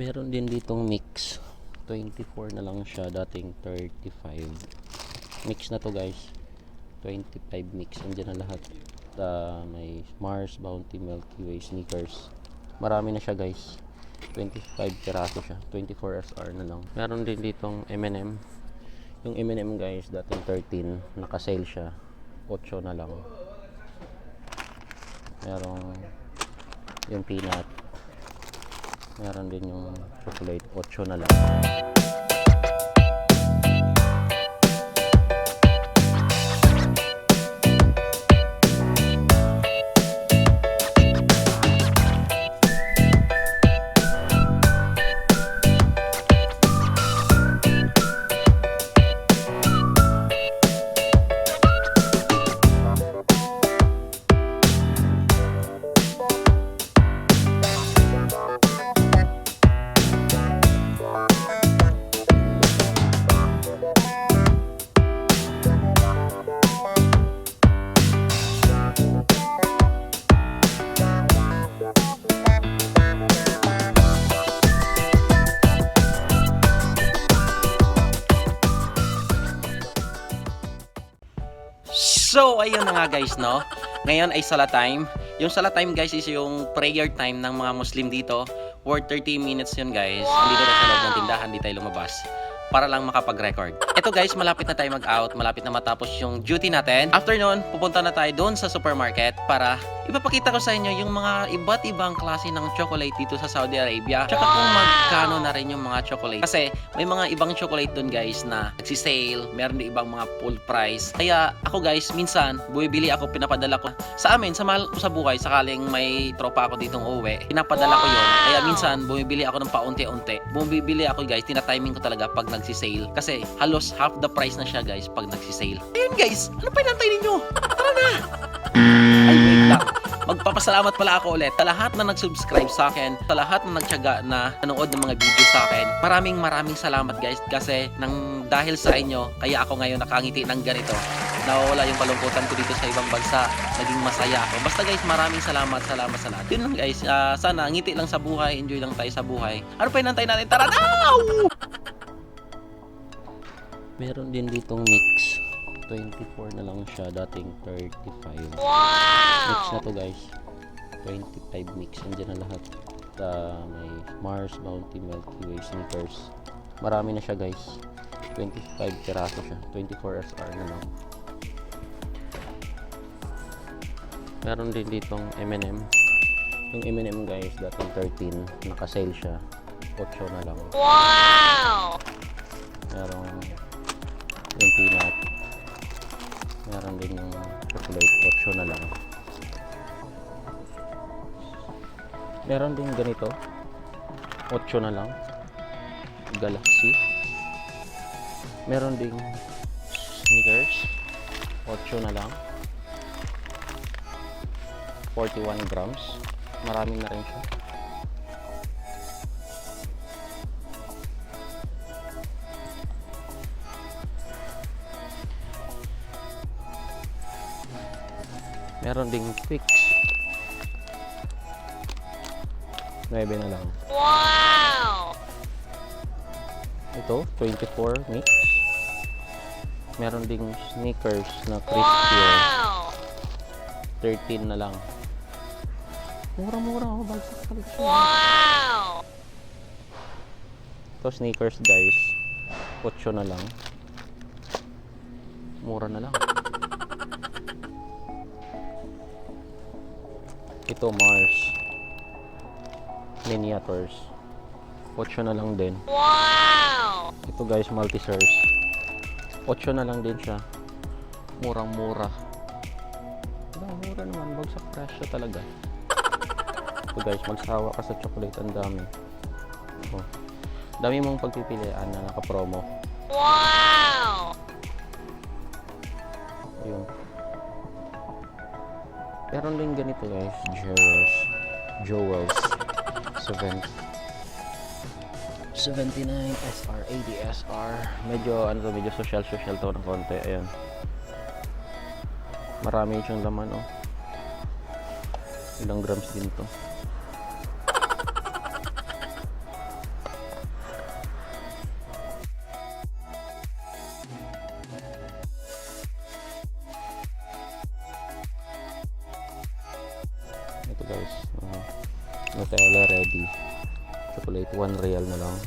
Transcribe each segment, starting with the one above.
Meron din ditong mix. 24 na lang siya. Dating 35. Mix na to guys. 25 mix. Andiyan na lahat. Ah, may Mars, Bounty, Milky Way, Sneakers. Marami na siya guys. 25 piraso siya. 24 SR na lang. Meron din ditong M&M. Yung M&M guys, dating 13. Naka-sale siya. 8 na lang. Merong yung peanut. Meron din yung chocolate. 8 na lang. So, ayun na nga guys, no? Ngayon ay sala time. Yung sala time guys is yung prayer time ng mga Muslim dito. Worth 30 minutes yun guys. Dito na sa loob ng tindahan, di tayo lumabas para lang makapag-record. Ito guys, malapit na tayo mag-out, malapit na matapos yung duty natin. After nun, pupunta na tayo doon sa supermarket para ipapakita ko sa inyo yung mga iba't ibang klase ng chocolate dito sa Saudi Arabia. Tsaka kung magkano na rin yung mga chocolate. Kasi may mga ibang chocolate doon guys na nagsisale, meron din ibang mga full price. Kaya ako guys, minsan, bumibili ako, pinapadala ko sa amin, sa mahal ko sa buhay, sakaling may tropa ako ditong uwi, pinapadala ko yun. Kaya minsan, bumibili ako ng paunti-unti. Bumibili ako guys, tinatiming ko talaga pag nagsisale. Kasi halos half the price na siya guys pag nagsisale. Ayun guys, ano pa inantay ninyo? Tara na! Ay. Magpapasalamat pala ako ulit sa lahat na nag-subscribe sa akin, sa lahat na nagtyaga na nanood ng mga video sa akin. Maraming maraming salamat guys kasi nang dahil sa inyo, kaya ako ngayon nakangiti ng ganito. Nawawala yung kalungkutan ko dito sa ibang bansa. Naging masaya ako. Basta guys, maraming salamat, salamat sa lahat. Yun lang guys, Ah, sana ngiti lang sa buhay, enjoy lang tayo sa buhay. Ano pa inantay natin? Tara na! Meron din ditong mix. 24 na lang siya, dating 35. Mix na to guys. 25 mix. Andiyan na lahat. Ah, may Mars, Bounty, Milky Way, Sneakers. Marami na siya guys. 25 piraso siya. 24 SR na lang. Meron din ditong M&M. Yung M&M guys, dating 13. Naka-sale siya. 8 na lang. Merong yung peanut. Meron din yung chocolate. 8 na lang. Meron din ganito. 8 na lang. Galaxy. Meron ding sneakers. 8 na lang. 41 grams. Marami na rin siya. Meron ding fix. 9 na lang. Ito, 24 mix. Meron ding sneakers na crispier. 13 na lang. Mura-mura oh, bagsak talaga siya. Ito sneakers guys. 8 na lang. Mura na lang. Ito Mars. Miniatures. 8 na lang din. Ito guys, multi-source. 8 na lang din siya. Murang-mura. Diba, mura naman. Bagsak presyo talaga. Ito guys, magsawa ka sa chocolate. Ang dami. Oh. Dami mong pagpipilian na naka-promo. Ayun. Meron din ganito guys. Jewels. Jewels. 7 79 SR, 80 SR. Medyo ano to, medyo social social to ng konti. Ayan. Marami siyang laman oh. Ilang grams din to. Nutella ready. Chocolate 1 real na lang.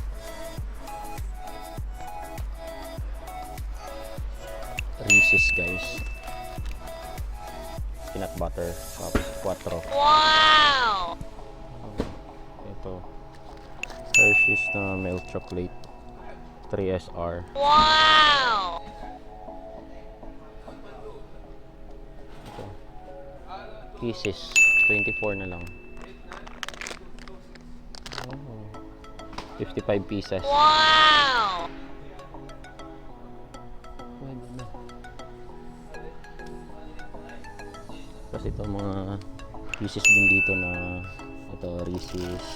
Reese's guys. Peanut butter cups 4. Wow! Ito. Hershey's na milk chocolate 3SR. Wow! Ito. Kisses 24 na lang. Oh. 55 pieces. Wow! Pwede na. Tapos ito mga pieces din dito na ito Reese's.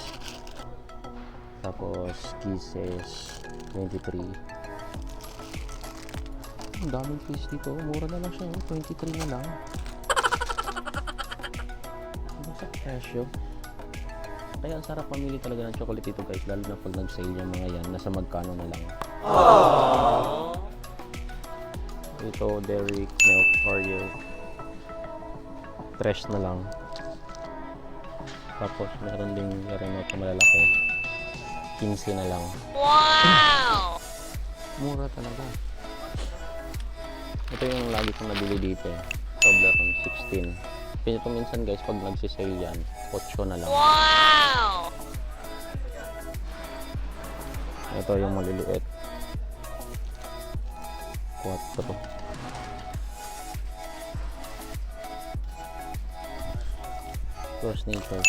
Tapos Kisses 23. Ang daming piece dito. Mura na lang siya. oh. 23 na lang. Presyo? Kaya ang sarap mamili talaga ng chocolate dito guys. Lalo na pag nag-sale yung mga yan. Nasa magkano na lang. Ito, Dairy Milk Oreo. Fresh na lang. Tapos, meron ding remote na malalaki. 15 na lang. Wow! Mura talaga. Ito yung lagi kong nabili dito. eh. Toblerone 16. Pero minsan guys, pag nagsisale yan, 8 na lang. Wow! Ito yung maliliit. 4. Force Nature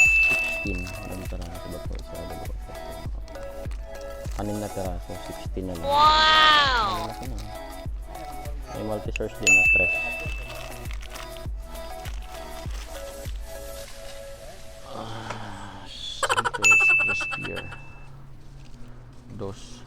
16 Anong peraso ba po isa? Anim na peraso 16 na lang Wow! Ay, multi-source din na 3 Crispier. Dos.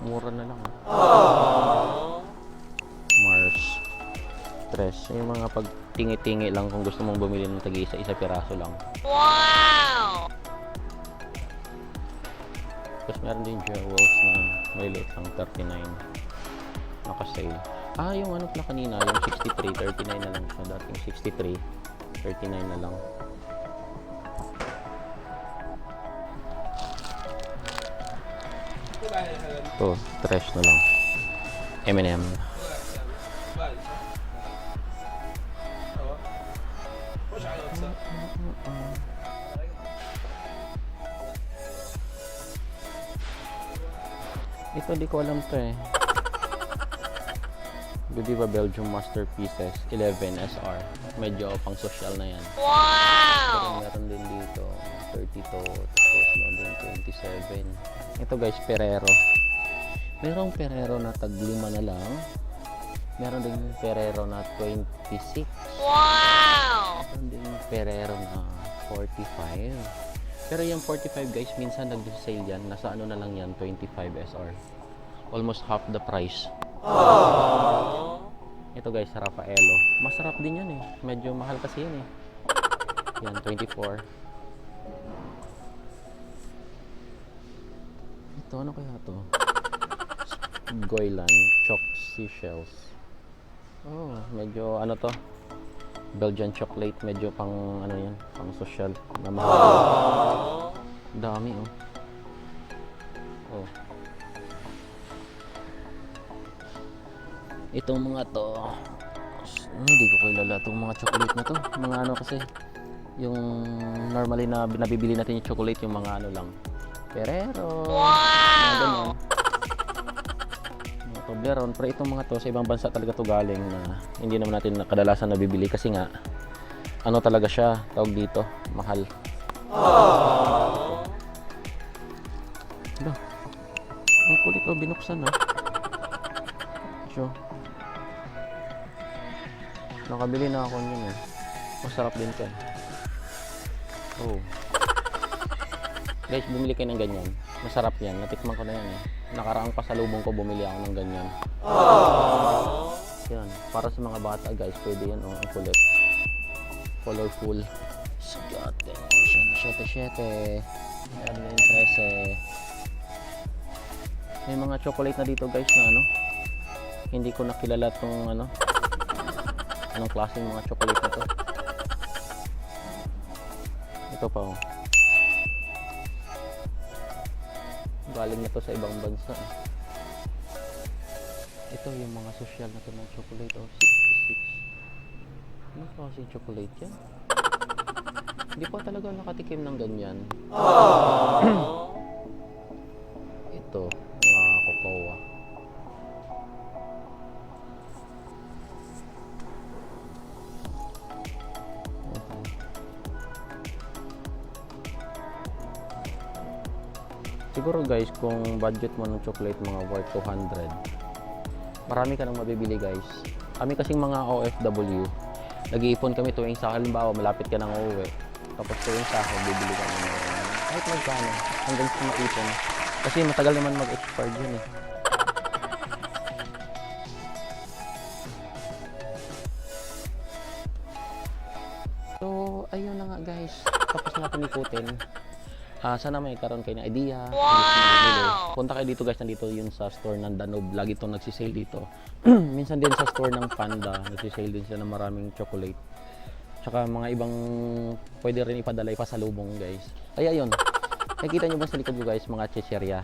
Mura na lang. ah. Mars. Tres. Yung mga pag tingi-tingi lang kung gusto mong bumili ng tagi isa isa piraso lang. Wow! Tapos meron din jewels na maliliit lang 39. Naka-sale. Ah, yung ano pala kanina, yung 63, 39 na lang siya. Dating 63, 39 na lang. Ito, trash na lang. M&M. Ito di ko alam to eh. Godiva Belgium Masterpieces 11 SR. Medyo pang social na yan. Pero Wow! meron din dito 32 tapos meron din 27. Ito guys, Ferrero. Merong Ferrero na tag lima na lang. Meron din Ferrero na 26. Wow! Meron din Ferrero na 45. Pero yung 45 guys, minsan nag-sale yan. Nasa ano na lang yan, 25 SR. Almost half the price. Ito guys, Raffaello. Masarap din yan eh. Medyo mahal kasi yan eh. Yan, 24. Ito, ano kaya to? Goylan Choc Seashells. Oh, medyo ano to? Belgian chocolate. Medyo pang ano yan, pang social. Na mahal. Dami oh. Oh. Itong mga to, hindi ko kilala itong mga chocolate na to. Mga ano kasi, yung normally na nabibili natin yung chocolate, yung mga ano lang. Ferrero, ganyan. Mga Toblerone. Pero itong mga to, sa ibang bansa talaga to galing na hindi naman natin na- kadalasan nabibili kasi nga, ano talaga siya, tawag dito, mahal. Ito. Ang kulit oh, binuksan ah. Sure. Nakabili na ako niyan eh. Masarap din to. Oh. Guys, bumili kayo ng ganyan. Masarap yan. Natikman ko na yan eh. Nakaraang pasalubong ko bumili ako ng ganyan. Yan. Para sa mga bata guys, pwede yan oh. Ang kulit. Colorful. Sigate. Siyete, siyete. Meron din 13. May mga chocolate na dito guys na ano. Hindi ko nakilala tong ano. Anong klaseng mga chocolate na to. Ito pa oh. Galing na to sa ibang bansa. eh. Ito yung mga social na to ng chocolate oh, 66. Ano klaseng chocolate yan? Hindi pa talaga nakatikim ng ganyan. Ito, Siguro guys, kung budget mo ng chocolate mga worth 200, marami ka nang mabibili guys. Kami kasing mga OFW, nag-iipon kami tuwing sa halimbawa malapit ka nang uuwi. Tapos tuwing sa akin, bibili kami ng kahit magkano, hanggang sa maipon. Kasi matagal naman mag-expire yun eh. Ah, sana may karon kayo ng idea. bumili. Punta kayo dito guys, nandito yun sa store ng Danube. Lagi itong nagsisale dito. Minsan din sa store ng Panda, nagsisale din sila ng maraming chocolate. Tsaka mga ibang pwede rin ipadala ipasalubong guys. Ay ayun. Nakita nyo ba sa likod ko guys mga chicherya?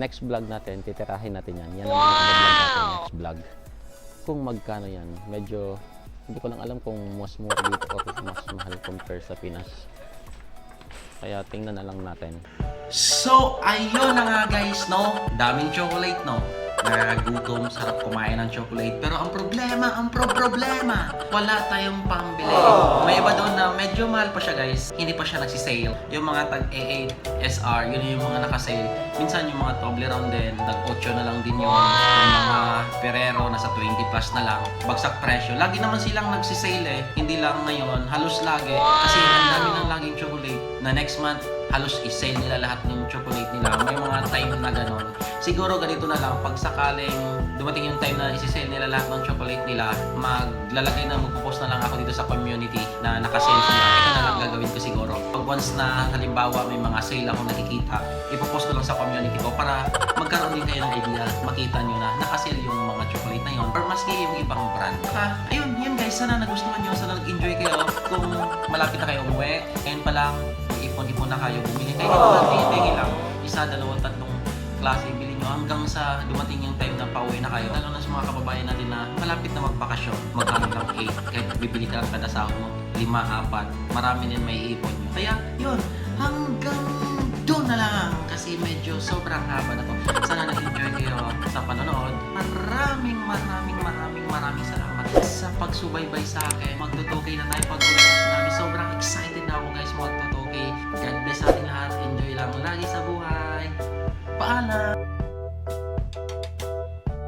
Next vlog natin, titirahin natin yan. Yan yung vlog natin, next vlog. Kung magkano yan, medyo hindi ko lang alam kung mas mura dito or mas mahal compare sa Pinas. Kaya tingnan na lang natin. So, ayun na nga guys, no? Daming chocolate, no? Nagutom, sarap kumain ng chocolate. Pero ang problema, ang pro-problema, wala tayong pambili. May iba doon na medyo mahal pa siya guys. Hindi pa siya nagsisale. Yung mga tag A8 SR, yun yung mga nakasale. Minsan yung mga Toblerone din, tag 8 na lang din yun. Mga Ferrero, nasa 20 plus na lang. Bagsak presyo. Lagi naman silang nagsisale eh. Hindi lang ngayon, halos lagi. Kasi ang dami ng laging chocolate na next month, halos i-sale nila lahat ng chocolate nila. May mga time na ganon. Siguro ganito na lang, pag sakaling dumating yung time na isi-sale nila lahat ng chocolate nila, maglalagay na, magpo-post na lang ako dito sa community na nakasale sila. Ito na lang gagawin ko siguro. Pag once na halimbawa may mga sale ako nakikita, ipopost ko lang sa community ko para magkaroon din kayo ng idea, makita nyo na nakasale yung mga chocolate na yon or maski yung ibang brand. Saka, ayun, yun guys, sana nagustuhan nyo, sana nag-enjoy kayo. Kung malapit na kayo umuwi, ngayon pa lang, ipon-ipon na kayo, bumili kayo ng tingi lang, isa, dalawang, tatlong klase nyo hanggang sa dumating yung time na pauwi na kayo. Lalo na sa mga kababayan natin na malapit na magbakasyon, magkano lang 8, kahit bibili ka kada sahod mo, 5, 4, marami din may ipon nyo. Kaya yun, hanggang doon na lang kasi medyo sobrang haba na to. Sana nag-enjoy kayo sa panonood. Maraming maraming maraming maraming salamat sa pagsubaybay sa akin. Magtutukay na tayo pag ng tsunami. Sobrang excited na ako guys magtutukay. God bless sa ating lahat. Enjoy lang lagi sa buhay. Paalam!